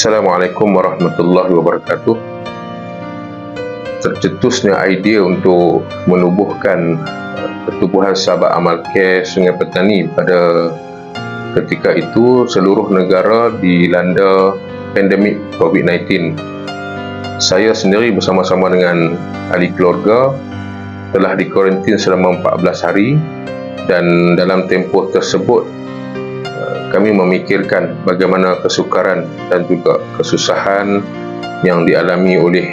Assalamualaikum warahmatullahi wabarakatuh. Tercetusnya idea untuk menubuhkan uh, pertubuhan sahabat amal care Sungai Petani pada ketika itu seluruh negara dilanda pandemik COVID-19. Saya sendiri bersama-sama dengan ahli keluarga telah dikuarantin selama 14 hari dan dalam tempoh tersebut kami memikirkan bagaimana kesukaran dan juga kesusahan yang dialami oleh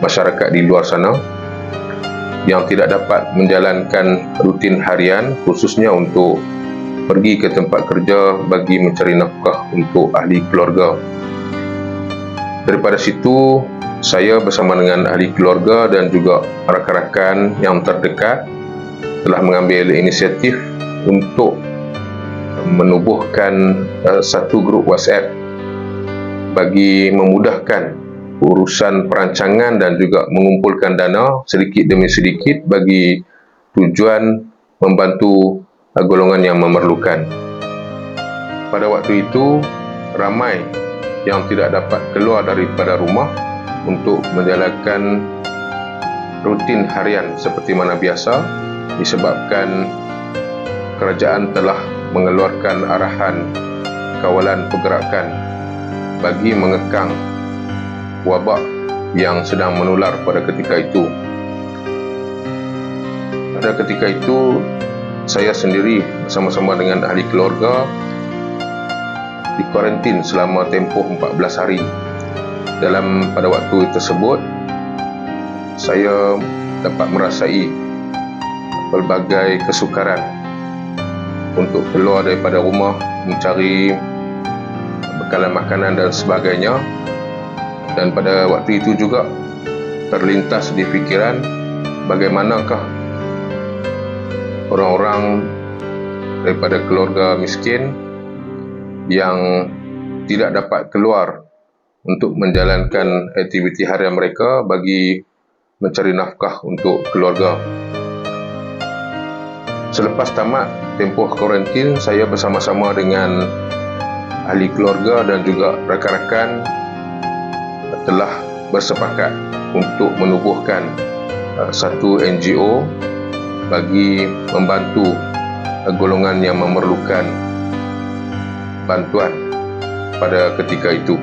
masyarakat di luar sana yang tidak dapat menjalankan rutin harian khususnya untuk pergi ke tempat kerja bagi mencari nafkah untuk ahli keluarga. Daripada situ, saya bersama dengan ahli keluarga dan juga rakan-rakan yang terdekat telah mengambil inisiatif untuk menubuhkan uh, satu grup WhatsApp bagi memudahkan urusan perancangan dan juga mengumpulkan dana sedikit demi sedikit bagi tujuan membantu uh, golongan yang memerlukan. Pada waktu itu, ramai yang tidak dapat keluar daripada rumah untuk menjalankan rutin harian seperti mana biasa disebabkan kerajaan telah mengeluarkan arahan kawalan pergerakan bagi mengekang wabak yang sedang menular pada ketika itu. Pada ketika itu, saya sendiri bersama-sama dengan ahli keluarga dikuarantin selama tempoh 14 hari. Dalam pada waktu tersebut, saya dapat merasai pelbagai kesukaran untuk keluar daripada rumah mencari bekalan makanan dan sebagainya dan pada waktu itu juga terlintas di fikiran bagaimanakah orang-orang daripada keluarga miskin yang tidak dapat keluar untuk menjalankan aktiviti harian mereka bagi mencari nafkah untuk keluarga. Selepas tamat tempoh kuarantin, saya bersama-sama dengan ahli keluarga dan juga rakan-rakan telah bersepakat untuk menubuhkan uh, satu NGO bagi membantu golongan yang memerlukan bantuan pada ketika itu.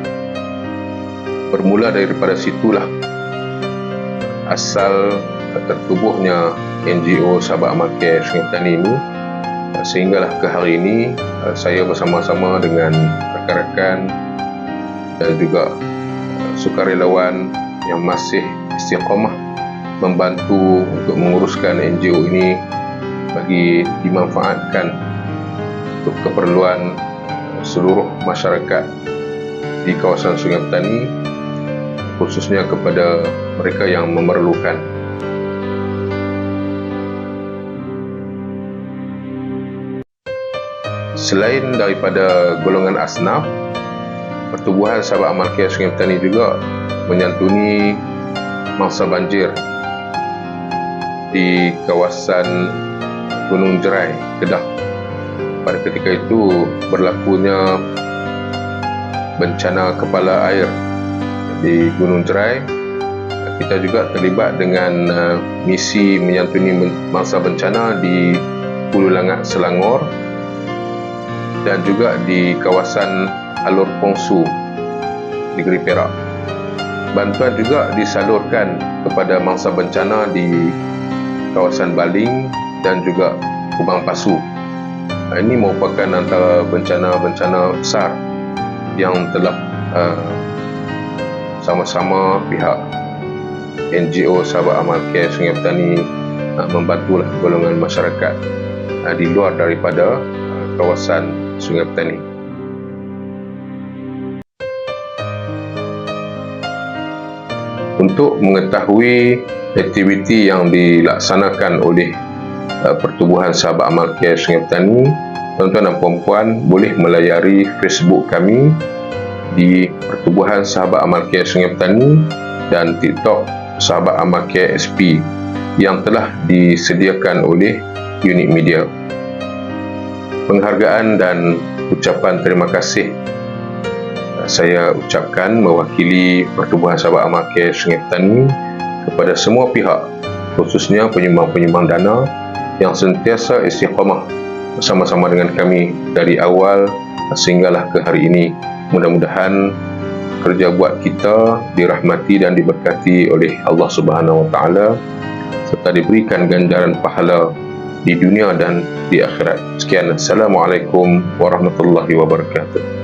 Bermula daripada situlah asal tertubuhnya NGO Sabah Care Sungai Petani ini sehinggalah ke hari ini saya bersama-sama dengan rakan-rakan dan juga sukarelawan yang masih istiqamah membantu untuk menguruskan NGO ini bagi dimanfaatkan untuk keperluan seluruh masyarakat di kawasan Sungai Petani khususnya kepada mereka yang memerlukan. Selain daripada golongan asnaf, pertubuhan sahabat amal kia Sungai Petani juga menyantuni mangsa banjir di kawasan Gunung Jerai, Kedah. Pada ketika itu berlakunya bencana kepala air di Gunung Jerai kita juga terlibat dengan uh, misi menyantuni mangsa bencana di Hulu Langat Selangor dan juga di kawasan Alur Pongsu Negeri Perak. Bantuan juga disalurkan kepada mangsa bencana di kawasan Baling dan juga Kubang Pasu. Ini merupakan antara bencana-bencana besar yang telah uh, sama-sama pihak NGO Sahabat Amal Care Sungai Petani uh, membantulah golongan masyarakat uh, di luar daripada uh, kawasan Sungai Petani. Untuk mengetahui aktiviti yang dilaksanakan oleh uh, Pertubuhan Sahabat Amal Care Sungai Petani, tuan-tuan dan puan-puan boleh melayari Facebook kami di Pertubuhan Sahabat Amal Care Sungai Petani dan TikTok Sahabat Amal Care SP yang telah disediakan oleh unit media. Penghargaan dan ucapan terima kasih saya ucapkan mewakili Pertubuhan Sahabat Amal Care Sungai Petani kepada semua pihak khususnya penyumbang-penyumbang dana yang sentiasa istiqamah bersama-sama dengan kami dari awal sehinggalah ke hari ini. Mudah-mudahan kerja buat kita dirahmati dan diberkati oleh Allah Subhanahu Wa Taala serta diberikan ganjaran pahala di dunia dan di akhirat. Sekian. Assalamualaikum warahmatullahi wabarakatuh.